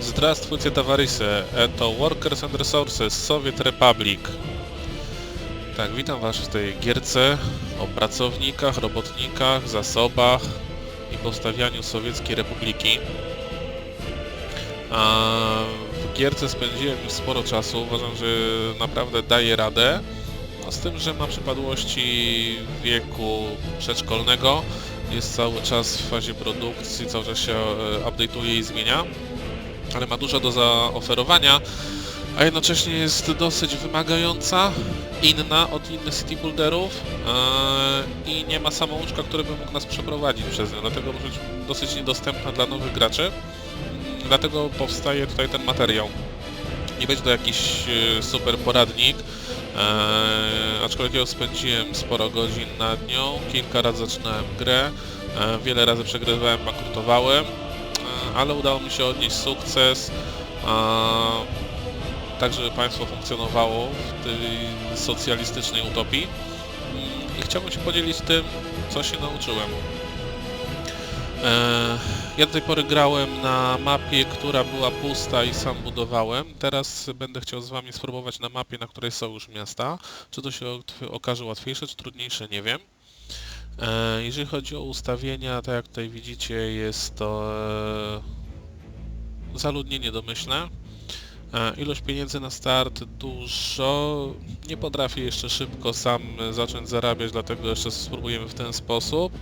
Здравствуйте, товарищи. Это Workers and Resources Soviet Republic. Tak, witam Was w tej gierce o pracownikach, robotnikach, zasobach i powstawianiu Sowieckiej Republiki. A w gierce spędziłem już sporo czasu, uważam, że naprawdę daje radę. No, z tym, że ma przypadłości wieku przedszkolnego, jest cały czas w fazie produkcji, cały czas się e, update'uje i zmienia, ale ma dużo do zaoferowania, a jednocześnie jest dosyć wymagająca, inna od innych city builderów e, i nie ma samouczka, który by mógł nas przeprowadzić przez nią, dlatego może być dosyć niedostępna dla nowych graczy. Mm, Dlatego powstaje tutaj ten materiał. Nie będzie to jakiś e, super poradnik, e, aczkolwiek ja spędziłem sporo godzin nad nią, kilka razy zaczynałem grę, wiele razy przegrywałem, bankrutowałem, ale udało mi się odnieść sukces, e, tak żeby państwo funkcjonowało w tej socjalistycznej utopii Mm, i chciałbym się podzielić tym, co się nauczyłem. E, Ja do tej pory grałem na mapie, która była pusta i sam budowałem. Teraz będę chciał z Wami spróbować na mapie, na której są już miasta. Czy to się okaże łatwiejsze, czy trudniejsze, nie wiem. E, Jeżeli chodzi o ustawienia, tak jak tutaj widzicie, jest to e, zaludnienie domyślne. E, Ilość pieniędzy na start dużo. Nie potrafię jeszcze szybko sam zacząć zarabiać, dlatego jeszcze spróbujemy w ten sposób.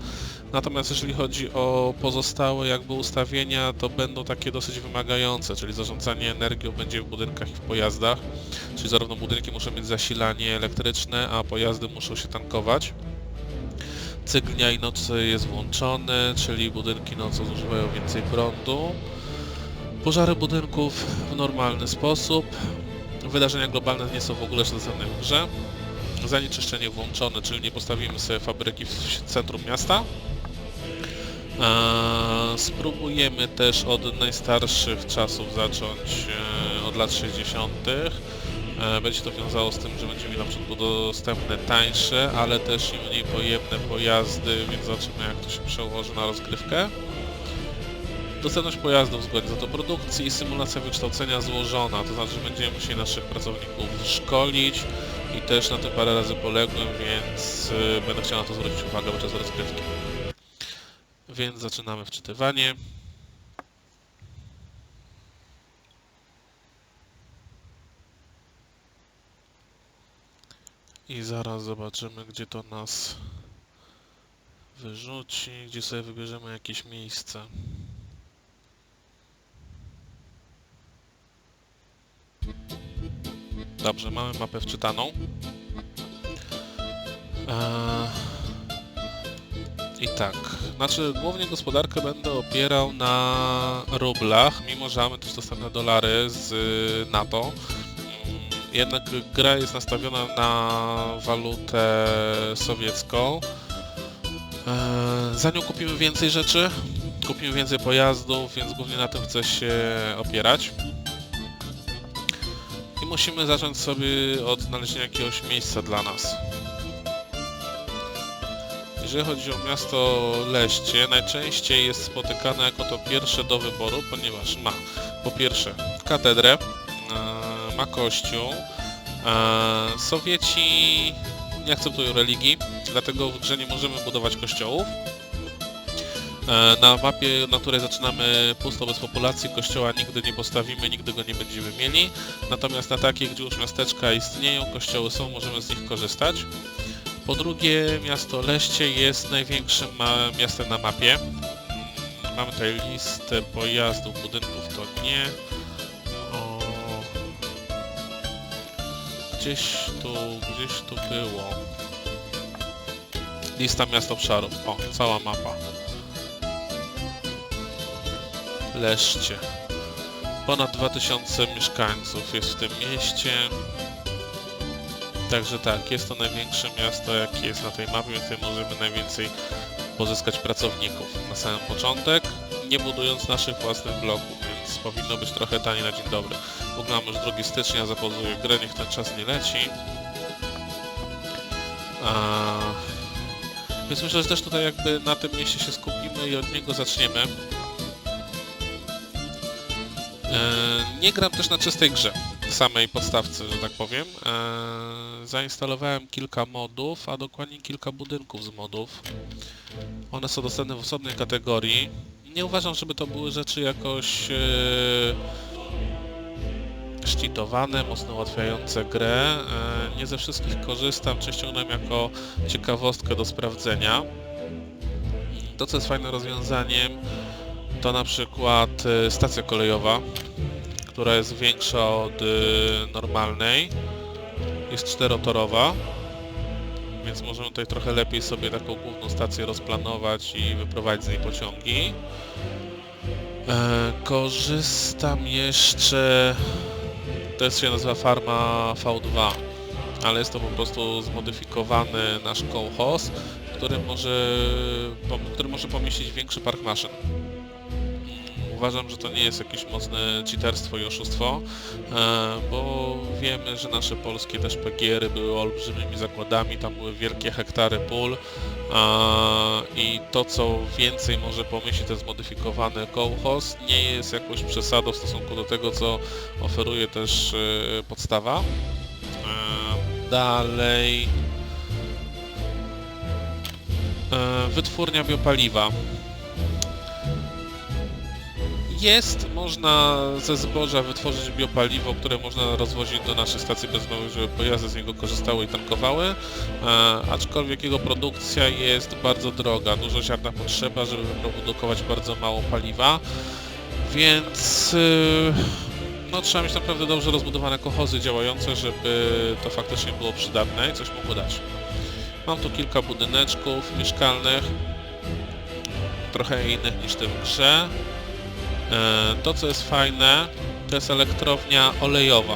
Natomiast jeżeli chodzi o pozostałe jakby ustawienia, to będą takie dosyć wymagające, czyli zarządzanie energią będzie w budynkach i w pojazdach, czyli zarówno budynki muszą mieć zasilanie elektryczne, a pojazdy muszą się tankować. Cykl dnia i nocy jest włączony, czyli budynki nocą zużywają więcej prądu. Pożary budynków w normalny sposób. Wydarzenia globalne nie są w ogóle śledzone w grze. Zanieczyszczenie włączone, czyli nie postawimy sobie fabryki w centrum miasta. Eee, Spróbujemy też od najstarszych czasów zacząć e, od lat 60. E, Będzie to wiązało z tym, że będziemy mieli na początku dostępne tańsze, ale też i mniej pojemne pojazdy, więc zobaczymy jak to się przełoży na rozgrywkę. Dostępność pojazdów zgodnie z produkcji i symulacja wykształcenia złożona, to znaczy będziemy musieli naszych pracowników szkolić i też na tym parę razy poległem, więc y, będę chciał na to zwrócić uwagę podczas rozgrywki. Więc zaczynamy wczytywanie. I zaraz zobaczymy, gdzie to nas wyrzuci, gdzie sobie wybierzemy jakieś miejsce. Dobrze, mamy mapę wczytaną. Eee, I tak, znaczy głównie gospodarkę będę opierał na rublach, mimo że mamy też dostępne dolary z y, NATO. Jednak gra jest nastawiona na walutę sowiecką. Eee, Za nią kupimy więcej rzeczy, kupimy więcej pojazdów, więc głównie na tym chcę się opierać. I musimy zacząć sobie od znalezienia jakiegoś miejsca dla nas. Jeżeli chodzi o miasto Leście, najczęściej jest spotykane jako to pierwsze do wyboru, ponieważ ma po pierwsze katedrę, ma kościół. E, Sowieci nie akceptują religii, dlatego w grze nie możemy budować kościołów. E, Na mapie, na której zaczynamy pusto bez populacji, kościoła nigdy nie postawimy, nigdy go nie będziemy mieli. Natomiast na takich, gdzie już miasteczka istnieją, kościoły są, możemy z nich korzystać. Po drugie, miasto Leście jest największym miastem na mapie. Mm, Mamy tutaj listę pojazdów, budynków, to nie. Gdzieś tu, gdzieś tu było. Lista miast obszarów. O, cała mapa. Leszcie. Ponad 2000 mieszkańców jest w tym mieście. Także tak, jest to największe miasto, jakie jest na tej mapie, więc tutaj możemy najwięcej pozyskać pracowników na samym początek, nie budując naszych własnych bloków, więc powinno być trochę taniej na dzień dobry. Mamy już 2 stycznia, zapozuję grę, niech ten czas nie leci. A... Więc myślę, że też tutaj jakby na tym mieście się skupimy i od niego zaczniemy. E, nie gram też na czystej grze, samej podstawce, że tak powiem. E, zainstalowałem kilka modów, a dokładnie kilka budynków z modów. One są dostępne w osobnej kategorii. Nie uważam, żeby to były rzeczy jakoś e, szczytowane, mocno ułatwiające grę. E, nie ze wszystkich korzystam, czy ściągnąłem jako ciekawostkę do sprawdzenia. To, co jest fajnym rozwiązaniem, to na przykład e, stacja kolejowa, która jest większa od e, normalnej. Jest czterotorowa, więc możemy tutaj trochę lepiej sobie taką główną stację rozplanować i wyprowadzić z niej pociągi. Korzystam jeszcze... To jest się nazywa Farma V2, ale jest to po prostu zmodyfikowany nasz kołchoz, który może, który może pomieścić większy park maszyn. Uważam, że to nie jest jakieś mocne cheaterstwo i oszustwo, e, bo wiemy, że nasze polskie też PGR-y były olbrzymimi zakładami, tam były wielkie hektary pól i to, co więcej może pomieścić ten zmodyfikowany kołchoz, nie jest jakąś przesadą w stosunku do tego, co oferuje też e, podstawa. E, Dalej... Wytwórnia biopaliwa. Jest, można ze zboża wytworzyć biopaliwo, które można rozwozić do naszej stacji benzynowej, żeby pojazdy z niego korzystały i tankowały, e, aczkolwiek jego produkcja jest bardzo droga, dużo ziarna potrzeba, żeby wyprodukować bardzo mało paliwa, więc y, no, trzeba mieć naprawdę dobrze rozbudowane kochozy działające, żeby to faktycznie było przydatne i coś mogło dać. Mam tu kilka budyneczków mieszkalnych, trochę innych niż w tym grze. E, To co jest fajne, to jest elektrownia olejowa.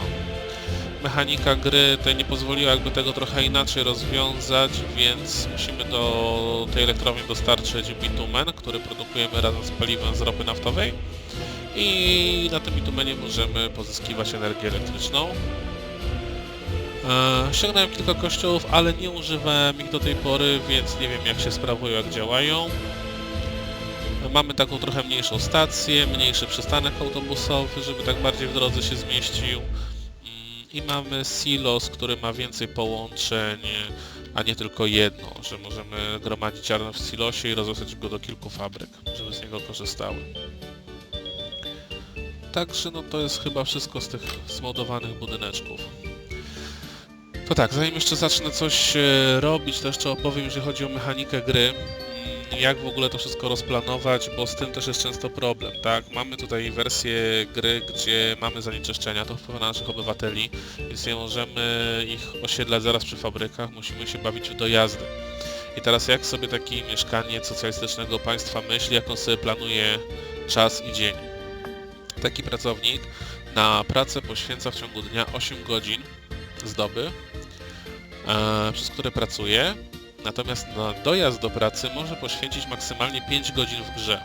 Mechanika gry tutaj nie pozwoliła jakby tego trochę inaczej rozwiązać, więc musimy do tej elektrowni dostarczyć bitumen, który produkujemy razem z paliwem z ropy naftowej i na tym bitumenie możemy pozyskiwać energię elektryczną. E, Ściągnąłem kilka kościołów, ale nie używałem ich do tej pory, więc nie wiem jak się sprawują, jak działają. Mamy taką trochę mniejszą stację, mniejszy przystanek autobusowy, żeby tak bardziej w drodze się zmieścił. I mamy silos, który ma więcej połączeń, a nie tylko jedno, że możemy gromadzić ziarno w silosie i rozesłać go do kilku fabryk, żeby z niego korzystały. Także no to jest chyba wszystko z tych zmodowanych budyneczków. To tak, zanim jeszcze zacznę coś e, robić, to jeszcze opowiem, jeżeli chodzi o mechanikę gry, jak w ogóle to wszystko rozplanować, bo z tym też jest często problem, tak? Mamy tutaj wersję gry, gdzie mamy zanieczyszczenia, to wpływa na naszych obywateli, więc nie możemy ich osiedlać zaraz przy fabrykach, musimy się bawić w dojazdy. I teraz jak sobie taki mieszkaniec socjalistycznego państwa myśli, jak on sobie planuje czas i dzień? Taki pracownik na pracę poświęca w ciągu dnia 8 godzin z doby, e, przez które pracuje, natomiast na dojazd do pracy może poświęcić maksymalnie 5 godzin w grze.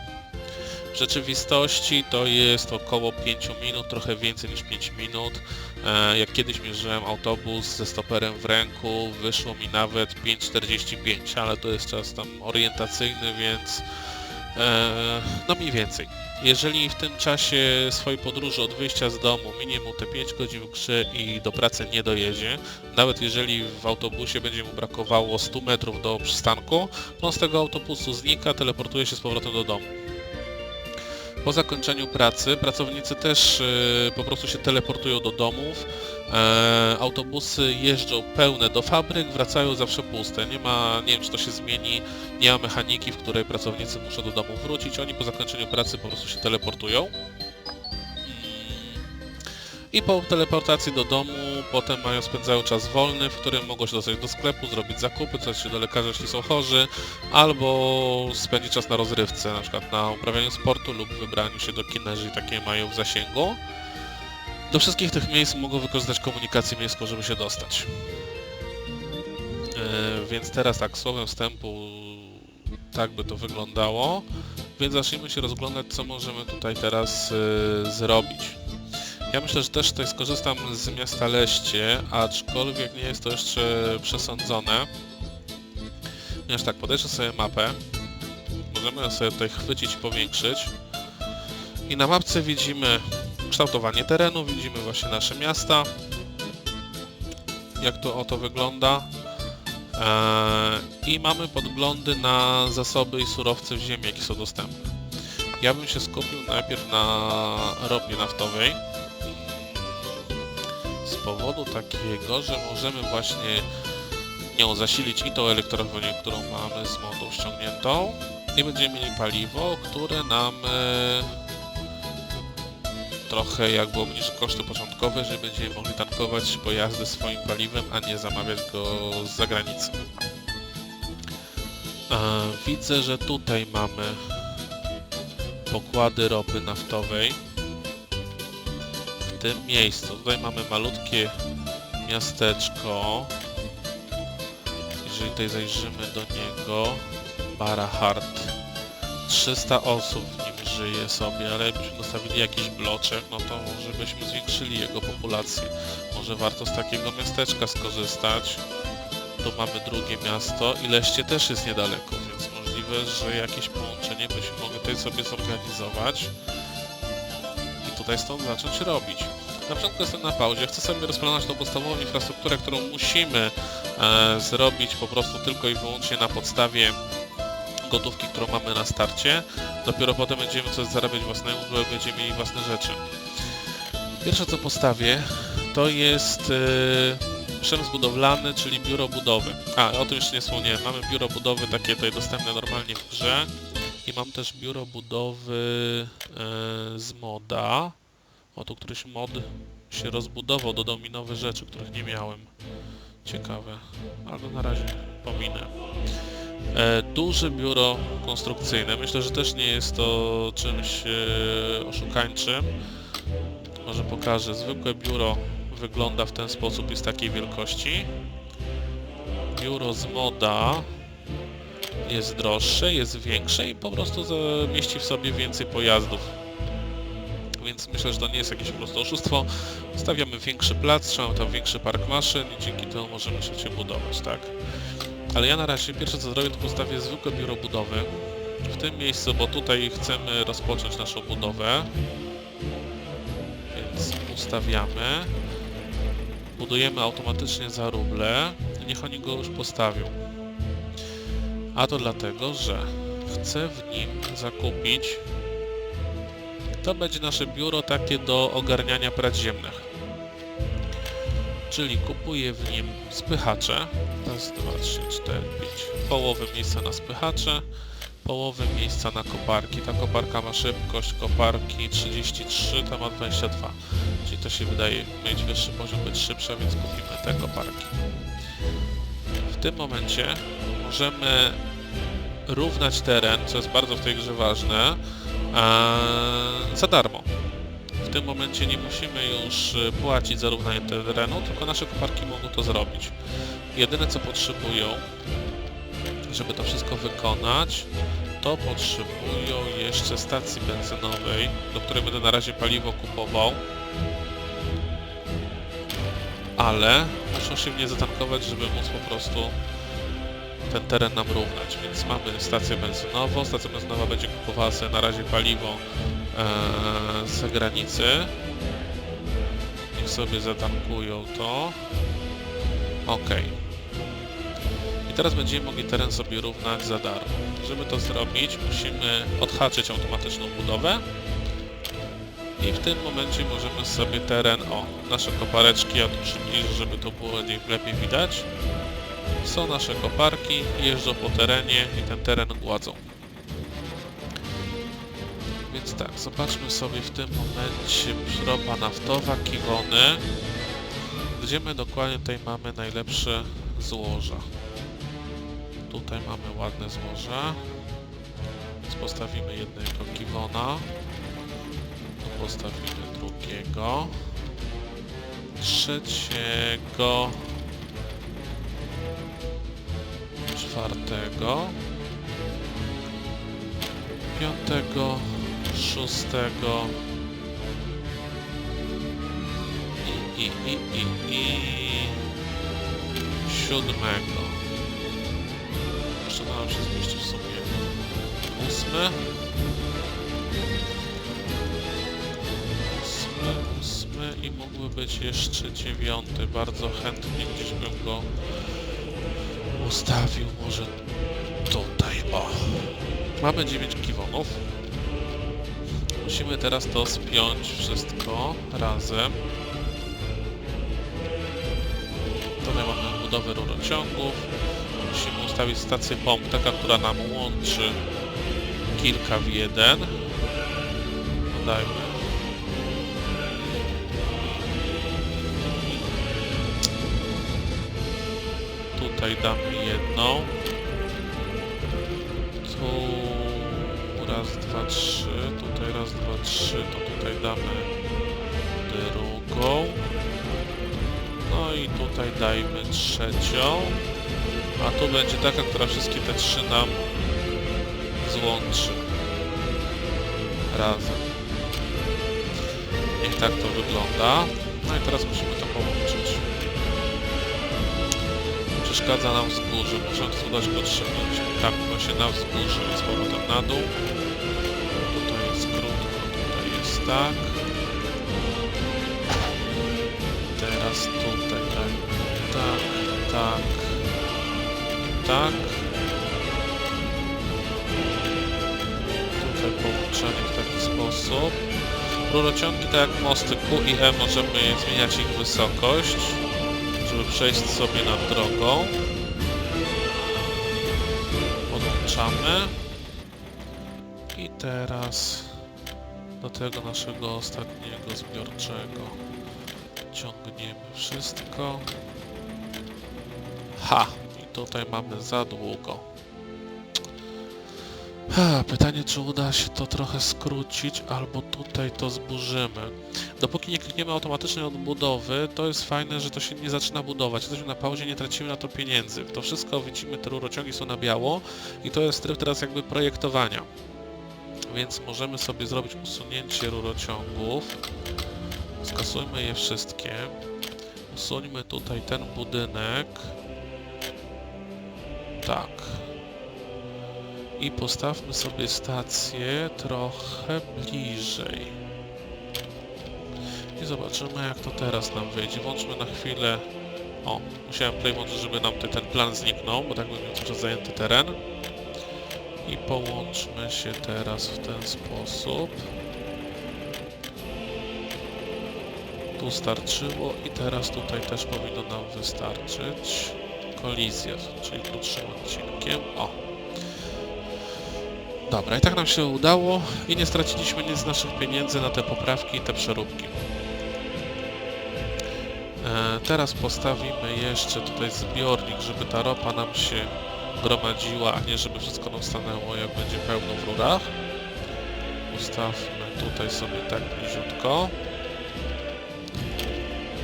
W rzeczywistości to jest około 5 minut, trochę więcej niż 5 minut. E, jak kiedyś mierzyłem autobus ze stoperem w ręku, wyszło mi nawet 5,45, ale to jest czas tam orientacyjny, więc no mniej więcej. Jeżeli w tym czasie swojej podróży od wyjścia z domu minie mu te 5 godzin w grze i do pracy nie dojedzie, nawet jeżeli w autobusie będzie mu brakowało 100 metrów do przystanku, on z tego autobusu znika, teleportuje się z powrotem do domu. Po zakończeniu pracy pracownicy też y, po prostu się teleportują do domów. E, autobusy jeżdżą pełne do fabryk, wracają zawsze puste. Nie ma, nie wiem czy to się zmieni, nie ma mechaniki, w której pracownicy muszą do domu wrócić. Oni po zakończeniu pracy po prostu się teleportują. I po teleportacji do domu potem mają spędzają czas wolny, w którym mogą się dostać do sklepu, zrobić zakupy, coś się do lekarza, jeśli są chorzy, albo spędzić czas na rozrywce, na przykład na uprawianiu sportu lub wybraniu się do kina, jeżeli takie mają w zasięgu. Do wszystkich tych miejsc mogą wykorzystać komunikację miejską, żeby się dostać. E, więc teraz tak, słowem wstępu tak by to wyglądało. Więc zacznijmy się rozglądać, co możemy tutaj teraz e, zrobić. Ja myślę, że też tutaj skorzystam z miasta Leście, aczkolwiek nie jest to jeszcze przesądzone. Ponieważ tak, podejrzę sobie mapę. Możemy ją sobie tutaj chwycić powiększyć. I na mapce widzimy kształtowanie terenu, widzimy właśnie nasze miasta, jak to oto wygląda. Eee, I mamy podglądy na zasoby i surowce w ziemi, jakie są dostępne. Ja bym się skupił najpierw na ropie naftowej. Z powodu takiego, że możemy właśnie nią zasilić i tą elektrownię, którą mamy z modą ściągniętą i będziemy mieli paliwo, które nam e, trochę jakby obniży koszty początkowe, że będziemy mogli tankować pojazdy swoim paliwem, a nie zamawiać go z zagranicy. Widzę, że tutaj mamy pokłady ropy naftowej w tym miejscu. Tutaj mamy malutkie miasteczko. Jeżeli tutaj zajrzymy do niego, Barahart. 300 osób w nim żyje sobie, ale jakbyśmy dostawili jakiś bloczek, no to może byśmy zwiększyli jego populację. Może warto z takiego miasteczka skorzystać. Tu mamy drugie miasto i Leście też jest niedaleko, więc możliwe, że jakieś połączenie byśmy mogli tutaj sobie zorganizować i tutaj stąd zacząć robić. Na początku jestem na pauzie, chcę sobie rozplanować tą podstawową infrastrukturę, którą musimy e, zrobić po prostu tylko i wyłącznie na podstawie gotówki, którą mamy na starcie. Dopiero potem będziemy coś zarabiać własnemu, będziemy mieli własne rzeczy. Pierwsze co postawię to jest e, przemysł budowlany, czyli biuro budowy. A, o tym jeszcze nie wspomniałem. Mamy biuro budowy takie tutaj dostępne normalnie w grze. I mam też biuro budowy e, z moda. O, tu któryś mod się rozbudował, dodał mi nowe rzeczy, których nie miałem. Ciekawe, ale na razie pominę. E, duże biuro konstrukcyjne. Myślę, że też nie jest to czymś e, oszukańczym. Może pokażę. Zwykłe biuro wygląda w ten sposób, jest takiej wielkości. Biuro z moda jest droższe, jest większe i po prostu zamieści w sobie więcej pojazdów więc myślę, że to nie jest jakieś po prostu oszustwo. Stawiamy większy plac, trzymamy tam większy park maszyn i dzięki temu możemy szybciej budować, tak? Ale ja na razie pierwsze co zrobię, to postawię zwykłe biuro budowy w tym miejscu, bo tutaj chcemy rozpocząć naszą budowę. Więc ustawiamy. Budujemy automatycznie za ruble. Niech oni go już postawią. A to dlatego, że chcę w nim zakupić to będzie nasze biuro takie do ogarniania prac ziemnych. Czyli kupuję w nim spychacze. Raz, dwa, trzy, cztery, pięć. Połowę miejsca na spychacze, połowę miejsca na koparki. Ta koparka ma szybkość koparki 33, ta ma 22. Czyli to się wydaje mieć wyższy poziom, być szybsza, więc kupimy te koparki. W tym momencie możemy równać teren, co jest bardzo w tej grze ważne, za darmo. Tym momencie nie musimy już y, płacić za równanie terenu, tylko nasze koparki mogą to zrobić. Jedyne co potrzebują, żeby to wszystko wykonać, to potrzebują jeszcze stacji benzynowej, do której będę na razie paliwo kupował. Ale muszą się mnie zatankować, żeby móc po prostu ten teren nam równać, więc mamy stację benzynową, stacja benzynowa będzie kupowała sobie na razie paliwo e, z zagranicy. Niech sobie zatankują to. Ok. I teraz będziemy mogli teren sobie równać za darmo. Żeby to zrobić, musimy odhaczyć automatyczną budowę. I w tym momencie możemy sobie teren, o, nasze kopareczki, ja tu przybliżę, żeby to było lepiej widać. Są nasze koparki, jeżdżą po terenie i ten teren gładzą. Więc tak, zobaczmy sobie w tym momencie ropa naftowa, kiwony. Gdzie my dokładnie tutaj mamy najlepsze złoża. Tutaj mamy ładne złoże. Więc postawimy jednego kiwona. Tu postawimy drugiego. Trzeciego czwartego, piątego, szóstego i, i, i, i, i siódmego. Jeszcze nam się zmieści w sumie. Ósmy. Ósmy. mógłby być jeszcze dziewiąty. Bardzo chętnie gdzieś bym go ustawił. Może tutaj, o. Mamy 9 kiwonów. Musimy teraz to spiąć wszystko razem. Tutaj mamy budowę rurociągów. Musimy ustawić stację pomp, taka, która nam łączy kilka w jeden. Dodajmy. Tutaj damy jedną. Tu raz, dwa, trzy. Tutaj raz, dwa, trzy. To tutaj damy drugą. No i tutaj dajmy trzecią. A tu będzie taka, która wszystkie te trzy nam złączy. Razem. Niech tak to wygląda. No i teraz musimy Przeszkadza nam wzgórze. Muszę spróbować go trzymać. Tak, właśnie na wzgórze i z powrotem na dół. Tutaj jest krótko, tutaj jest tak. Teraz tutaj dajmy tak, tak, tak. Tutaj połączenie w taki sposób. Rurociągi, tak jak mosty Q i E, możemy zmieniać ich wysokość, przejść sobie nad drogą. Podłączamy. I teraz do tego naszego ostatniego zbiorczego ciągniemy wszystko. Ha! I tutaj mamy za długo. Pytanie, czy uda się to trochę skrócić, albo tutaj to zburzymy. Dopóki nie klikniemy automatycznej odbudowy, to jest fajne, że to się nie zaczyna budować. Jesteśmy na pauzie, nie tracimy na to pieniędzy. To wszystko, widzimy, te rurociągi są na biało i to jest tryb teraz jakby projektowania. Więc możemy sobie zrobić usunięcie rurociągów. Skasujmy je wszystkie. Usuńmy tutaj ten budynek. Tak. I postawmy sobie stację trochę bliżej. I zobaczymy jak to teraz nam wyjdzie. Włączmy na chwilę... O, musiałem play włączyć, żeby nam te- ten plan zniknął, bo tak będzie cały czas zajęty teren. I połączmy się teraz w ten sposób. Tu starczyło i teraz tutaj też powinno nam wystarczyć. Kolizja, czyli krótszym odcinkiem. O! Dobra, i tak nam się udało i nie straciliśmy nic z naszych pieniędzy na te poprawki i te przeróbki. E, teraz postawimy jeszcze tutaj zbiornik, żeby ta ropa nam się gromadziła, a nie żeby wszystko nam stanęło jak będzie pełno w rurach. Ustawmy tutaj sobie tak bliziutko.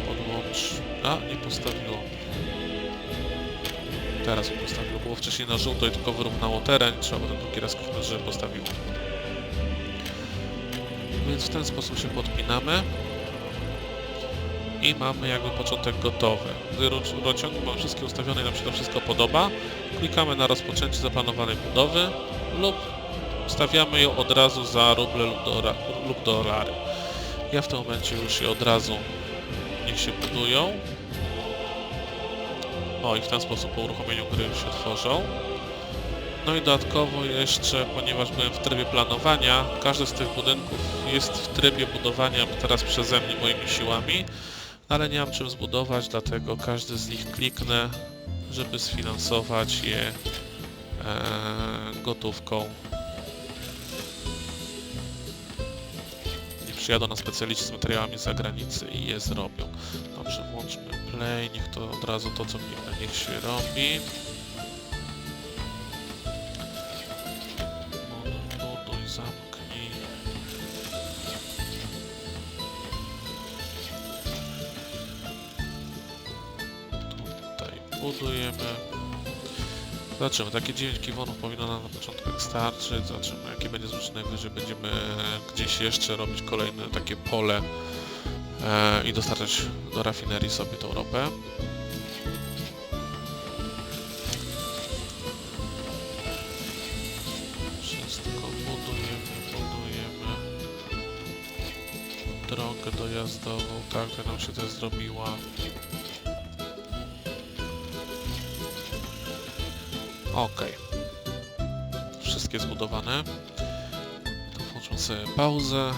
Podłącz... A, nie postawiło. Teraz postawiło. Było wcześniej na żółto i tylko wyrównało teren. Trzeba potem drugi raz kliknąć, żeby postawiło. Więc w ten sposób się podpinamy. I mamy jakby początek gotowy. Gdy ro- rurociągi mamy wszystkie ustawione i nam się to wszystko podoba, klikamy na rozpoczęcie zaplanowanej budowy lub stawiamy ją od razu za ruble lub, dora, lub dolary. Ja w tym momencie już je od razu niech się budują. O i w ten sposób po uruchomieniu gry już się tworzą. No i dodatkowo jeszcze, ponieważ byłem w trybie planowania, każdy z tych budynków jest w trybie budowania teraz przeze mnie moimi siłami, ale nie mam czym zbudować, dlatego każdy z nich kliknę, żeby sfinansować je e, gotówką. Nie przyjadą na specjaliści z materiałami z zagranicy i je zrobią. Dobrze, play, niech to od razu to co kliknę, niech się robi. Buduj, zamknij. Tutaj budujemy. Zobaczymy, takie 9 kiwonów powinno nam na początku starczyć. Zobaczymy, jakie będzie zrzucone najwyżej. Będziemy gdzieś jeszcze robić kolejne takie pole i dostarczać do rafinerii sobie tą ropę. Wszystko budujemy, budujemy. Drogę dojazdową. Tak, to nam się też zrobiła. Okej. Wszystkie zbudowane. To włączmy sobie pauzę.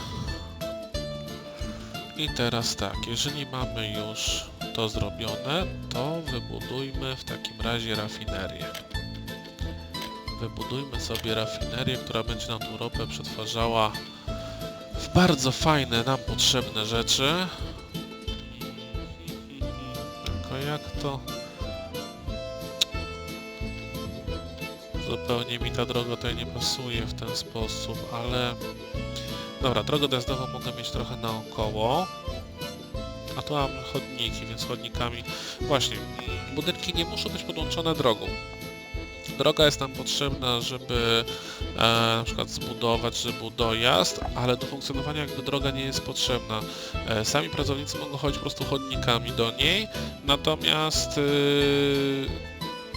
I teraz tak, jeżeli mamy już to zrobione, to wybudujmy w takim razie rafinerię. Wybudujmy sobie rafinerię, która będzie nam tą ropę przetwarzała w bardzo fajne, nam potrzebne rzeczy. Tylko jak to... Zupełnie mi ta droga tutaj nie pasuje w ten sposób, ale... Dobra, drogę dojazdową mogę mieć trochę naokoło. A tu mam chodniki, więc chodnikami... Właśnie, budynki nie muszą być podłączone drogą. Droga jest nam potrzebna, żeby e, na przykład zbudować, żeby był dojazd, ale do funkcjonowania jakby droga nie jest potrzebna. E, sami pracownicy mogą chodzić po prostu chodnikami do niej, natomiast e,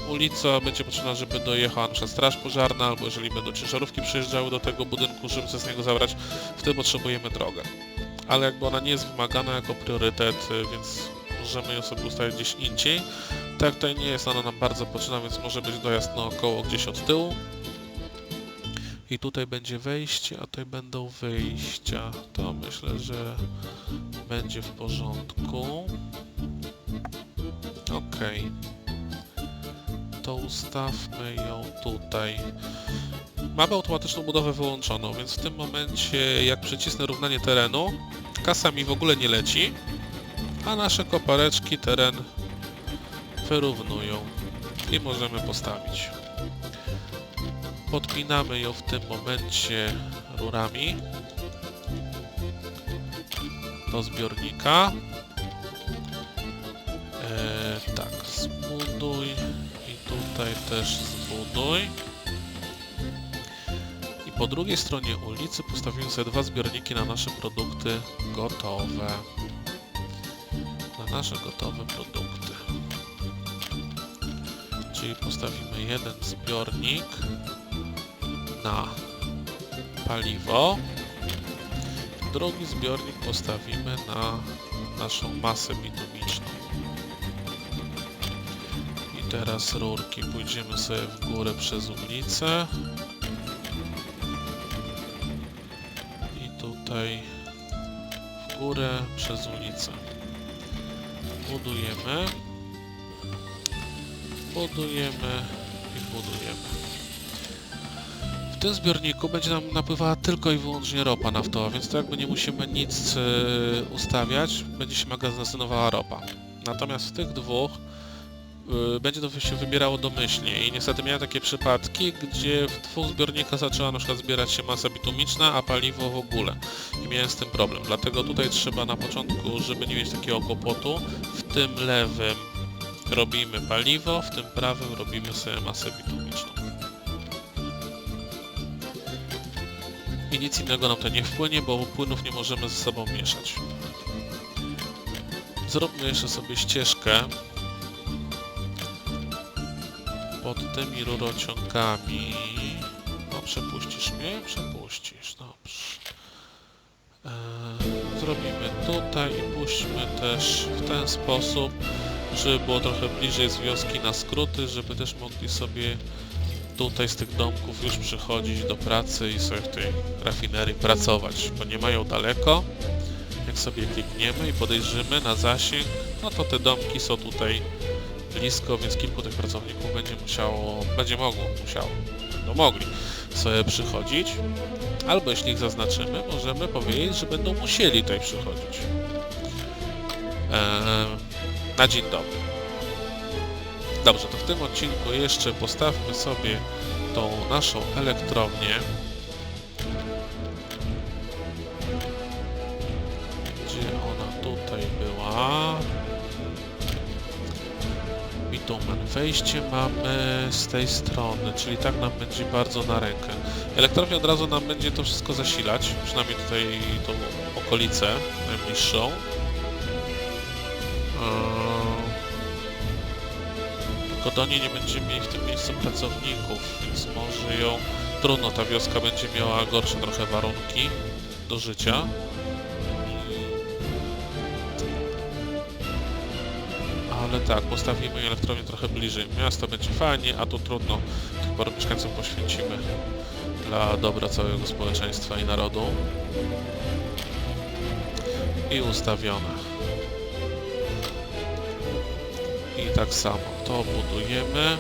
ulica będzie potrzebna, żeby dojechała na przykład straż pożarna, albo jeżeli będą ciężarówki przyjeżdżały do tego budynku, żeby coś z niego zabrać, wtedy potrzebujemy drogę. Ale jakby ona nie jest wymagana jako priorytet, e, więc możemy ją sobie ustawić gdzieś indziej. Tak, tutaj nie jest ona nam bardzo potrzebna, więc może być dojazd naokoło gdzieś od tyłu. I tutaj będzie wejście, a tutaj będą wyjścia. To myślę, że będzie w porządku. Okej. To ustawmy ją tutaj. Mamy automatyczną budowę wyłączoną, więc w tym momencie jak przycisnę równanie terenu, kasa mi w ogóle nie leci, a nasze kopareczki teren wyrównują i możemy postawić. Podpinamy ją w tym momencie rurami do zbiornika. E, tak, i tutaj też zbuduj. I po drugiej stronie ulicy postawimy sobie dwa zbiorniki na nasze produkty gotowe. Na nasze gotowe produkty. Czyli postawimy jeden zbiornik na paliwo. Drugi zbiornik postawimy na naszą masę bitumiczną. Teraz rurki pójdziemy sobie w górę przez ulicę. I tutaj w górę przez ulicę. Budujemy. Budujemy i budujemy. W tym zbiorniku będzie nam napływała tylko i wyłącznie ropa naftowa, więc to jakby nie musimy nic yy, ustawiać, będzie się magazynowała ropa. Natomiast w tych dwóch będzie to się wybierało domyślnie i niestety miałem takie przypadki, gdzie w dwóch zbiornikach zaczęła na przykład zbierać się masa bitumiczna, a paliwo w ogóle. I miałem z tym problem, dlatego tutaj trzeba na początku, żeby nie mieć takiego kłopotu, w tym lewym robimy paliwo, w tym prawym robimy sobie masę bitumiczną. I nic innego nam to nie wpłynie, bo płynów nie możemy ze sobą mieszać. Zróbmy jeszcze sobie ścieżkę pod tymi rurociągami. No, przepuścisz mnie? Przepuścisz, dobrze. Eee, zrobimy tutaj i puśćmy też w ten sposób, żeby było trochę bliżej z wioski na skróty, żeby też mogli sobie tutaj z tych domków już przychodzić do pracy i sobie w tej rafinerii pracować, bo nie mają daleko. Jak sobie klikniemy i podejrzymy na zasięg, no to te domki są tutaj blisko, więc kilku tych pracowników będzie musiało, będzie mogło, musiało, będą mogli sobie przychodzić. Albo jeśli ich zaznaczymy, możemy powiedzieć, że będą musieli tutaj przychodzić. Eee, na dzień dobry. Dobrze, to w tym odcinku jeszcze postawmy sobie tą naszą elektrownię. Bitumen. Wejście mamy z tej strony, czyli tak nam będzie bardzo na rękę. Elektrownia od razu nam będzie to wszystko zasilać, przynajmniej tutaj tą okolicę najbliższą. Tylko do niej nie będziemy mieli w tym miejscu pracowników, więc może ją... Trudno, ta wioska będzie miała gorsze trochę warunki do życia. Ale tak, postawimy elektrownię trochę bliżej miasta, będzie fajnie, a tu trudno, tych paru mieszkańców poświęcimy dla dobra całego społeczeństwa i narodu. I ustawione. I tak samo, to budujemy.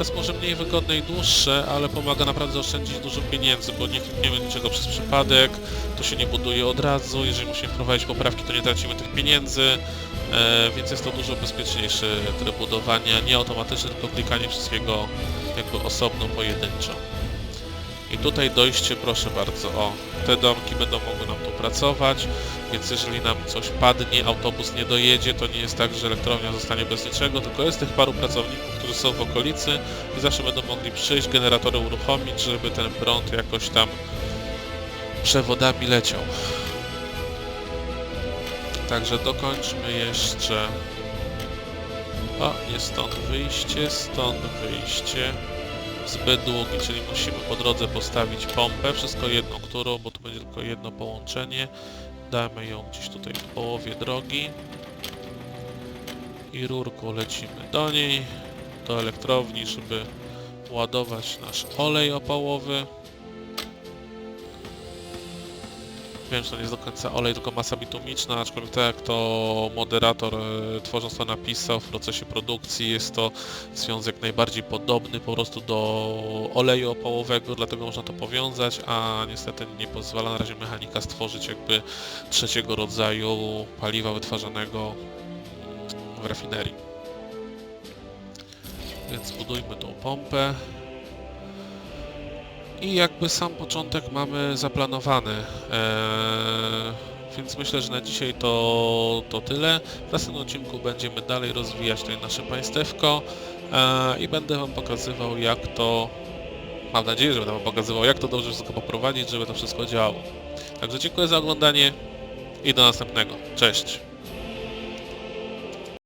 Jest może mniej wygodne i dłuższe, ale pomaga naprawdę oszczędzić dużo pieniędzy, bo nie klikniemy niczego przez przypadek, to się nie buduje od razu, jeżeli musimy wprowadzić poprawki, to nie tracimy tych pieniędzy, e, więc jest to dużo bezpieczniejszy tryb budowania, nie automatyczny, tylko klikanie wszystkiego jakby osobno, pojedynczo. I tutaj dojście, proszę bardzo, o, te domki będą mogły nam tu pracować, więc jeżeli nam coś padnie, autobus nie dojedzie, to nie jest tak, że elektrownia zostanie bez niczego, tylko jest tych paru pracowników, którzy są w okolicy i zawsze będą mogli przyjść, generatory uruchomić, żeby ten prąd jakoś tam przewodami leciał. Także dokończmy jeszcze... O, jest stąd wyjście, stąd wyjście zbyt długi, czyli musimy po drodze postawić pompę, wszystko jedną którą, bo tu będzie tylko jedno połączenie. Damy ją gdzieś tutaj w połowie drogi. I rurką lecimy do niej, do elektrowni, żeby ładować nasz olej opałowy. Wiem, że to nie jest do końca olej, tylko masa bitumiczna, aczkolwiek tak jak to moderator e, tworząc to napisał w procesie produkcji, jest to związek najbardziej podobny po prostu do oleju opałowego, dlatego można to powiązać, a niestety nie pozwala na razie mechanika stworzyć jakby trzeciego rodzaju paliwa wytwarzanego mm, w rafinerii. Więc budujmy tą pompę. I jakby sam początek mamy zaplanowany. Eee, więc myślę, że na dzisiaj to, to tyle. W następnym odcinku będziemy dalej rozwijać tutaj nasze państewko eee, i będę Wam pokazywał jak to... Mam nadzieję, że będę Wam pokazywał jak to dobrze wszystko poprowadzić, żeby to wszystko działało. Także dziękuję za oglądanie i do następnego. Cześć!